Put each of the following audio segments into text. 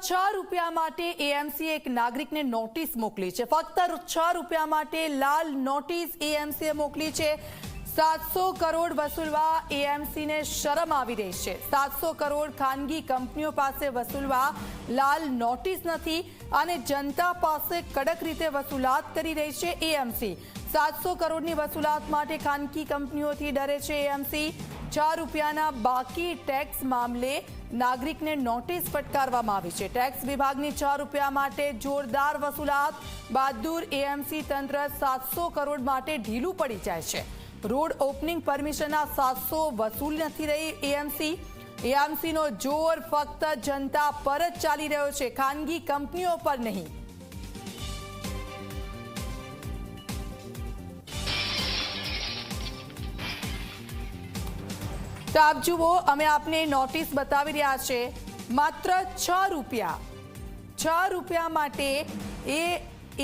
છ રૂપિયા માટે એએમસી એક નાગરિકને નોટિસ મોકલી છે. ફક્ત છ રૂપિયા માટે લાલ નોટિસ એએમસીએ મોકલી છે. સાતસો કરોડ વસૂલવા એએમસીને શરમ આવી રહી છે. સાતસો કરોડ ખાનગી કંપનીઓ પાસે વસૂલવા લાલ નોટિસ નથી અને જનતા પાસે કડક રીતે વસૂલાત કરી રહી છે એએમસી સાતસો કરોડની વસૂલાત માટે ખાનગી કંપનીઓથી ડરે છે એએમસી ચાર રૂપિયાના બાકી ટેક્સ મામલે નાગરિકને નોટિસ ફટકારવામાં આવી છે. ટેક્સ વિભાગની ચાર રૂપિયા માટે જોરદાર વસૂલાત. બહાદુર એએમસી તંત્ર સાતસો કરોડ માટે ઢીલું પડી જાય છે. રોડ ઓપનિંગ પરમિશનના સાતસો વસૂલ નથી રહી એએમસી એએમસીનો જોર ફક્ત જનતા પર જ ચાલી રહ્યો છે. ખાનગી કંપનીઓ પર નહીં. તો જુઓ, અમે આપને નોટિસ બતાવી રહ્યા છે, માત્ર છ રૂપિયા. છ રૂપિયા માટે એ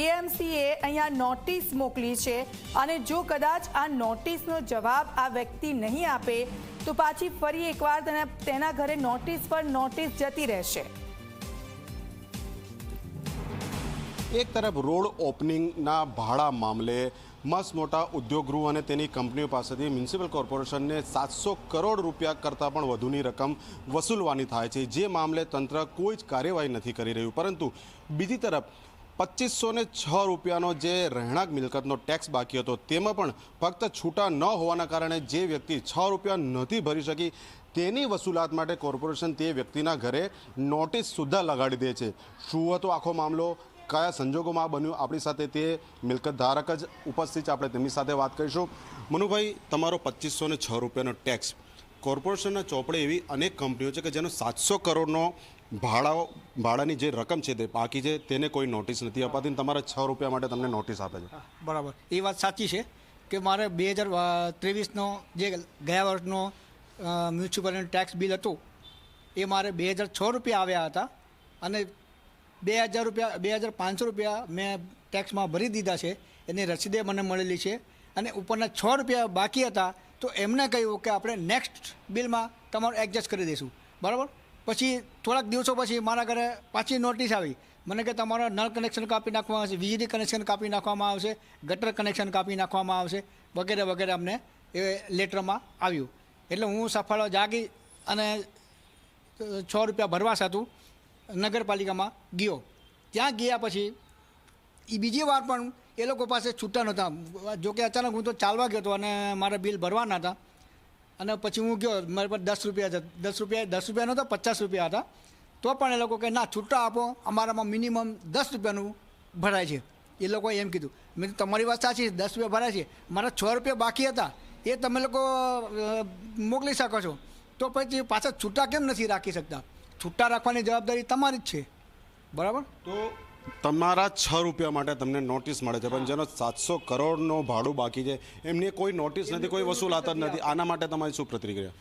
એએમસીએ અહીંયા નોટિસ મોકલી છે અને જો કદાચ આ નોટિસનો જવાબ આ વ્યક્તિ નહીં આપે, તો પાછી ફરી એકવાર તેના ઘરે નોટિસ પર નોટિસ જતી રહેશે. એક તરફ રોડ ઓપનિંગના ભાડા મામલે મસ્ત મોટા ઉદ્યોગગૃહ અને તેની કંપનીઓ પાસેથી મ્યુનિસિપલ કોર્પોરેશનને સાતસો કરોડ રૂપિયા કરતાં પણ વધુની રકમ વસૂલવાની થાય છે. જે મામલે તંત્ર કોઈ જ કાર્યવાહી નથી કરી રહ્યું. પરંતુ બીજી તરફ પચીસો ને છ રૂપિયાનો જે રહેણાંક મિલકતનો ટેક્સ બાકી હતો, તેમાં પણ ફક્ત છૂટા ન હોવાના કારણે જે વ્યક્તિ છ રૂપિયા નથી ભરી શકી તેની વસૂલાત માટે કોર્પોરેશન તે વ્યક્તિના ઘરે નોટિસ સુદ્ધા લગાડી દે છે. શું હતો આખો મામલો? કયા સંજોગોમાં બન્યું આપણી સાથે તે મિલકત ધારક જ ઉપસ્થિત છે. આપણે તેમની સાથે વાત કરીશું. મનુભાઈ, તમારો પચીસો ને છ રૂપિયાનો ટેક્સ કોર્પોરેશનના ચોપડે એવી અનેક કંપનીઓ છે કે જેનો સાતસો કરોડનો ભાડાઓ, ભાડાની જે રકમ છે તે બાકી છે, તેને કોઈ નોટિસ નથી અપાતી તમારા છ રૂપિયા માટે તમને નોટિસ આપે છે. બરાબર. એ વાત સાચી છે કે મારે બે હજાર ત્રેવીસનો જે ગયા વર્ષનો મ્યુનિસિપલ ટેક્સ બિલ હતું, એ મારે બે હજાર છ રૂપિયા આવ્યા હતા અને બે હજાર રૂપિયા, બે હજાર પાંચસો રૂપિયા મેં ટેક્સમાં ભરી દીધા છે. એની રસીદે મને મળેલી છે. અને ઉપરના છ રૂપિયા બાકી હતા, તો એમને કહ્યું કે આપણે નેક્સ્ટ બિલમાં તમારું એડજસ્ટ કરી દઈશું. બરાબર? પછી થોડાક દિવસો પછી મારા ઘરે પાછી નોટિસ આવી. મને કે તમારા નળ કનેક્શન કાપી નાખવામાં આવશે, વીજળી કનેક્શન કાપી નાખવામાં આવશે ગટર કનેક્શન કાપી નાખવામાં આવશે, વગેરે વગેરે અમને એ લેટરમાં આવ્યું. એટલે હું સફળ જાગી અને છ રૂપિયા ભરવા સાતું નગરપાલિકામાં ગયો. ત્યાં ગયા પછી એ બીજી વાર પણ એ લોકો પાસે છૂટા નહોતા. જોકે અચાનક હું તો ચાલવા ગયો હતો અને મારા બિલ ભરવાના હતા. અને પછી હું ગયો, મારી પર દસ રૂપિયા દસ રૂપિયા દસ રૂપિયા નહોતા, પચાસ રૂપિયા હતા. તો પણ એ લોકો કે, ના, છૂટા આપો. અમારામાં મિનિમમ દસ રૂપિયાનું ભરાય છે. એ લોકોએ એમ કીધું. મેં તમારી વાત સાચી દસ રૂપિયા ભરાય છે. મારા છ રૂપિયા બાકી હતા. એ તમે લોકો મોકલી શકો છો. તો પછી પાછા છૂટા કેમ નથી રાખી શકતા? છૂટા રાખવાની જવાબદારી તમારી જ છે. બરાબર? તો તમારા છ રૂપિયા માટે તમને નોટિસ મળે છે પણ જેનો સાતસો કરોડનો ભાડું બાકી છે એમની કોઈ નોટિસ નથી કોઈ વસૂલાત જ નથી. આના માટે તમારી શું પ્રતિક્રિયા?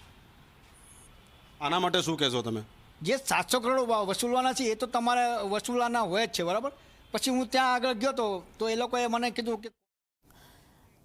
આના માટે શું કહેશો તમે? જે સાતસો કરોડ વસૂલવાના છે એ તો તમારે વસૂલવાના હોય જ છે બરાબર? પછી હું ત્યાં આગળ ગયો તો તો એ લોકોએ મને કીધું કે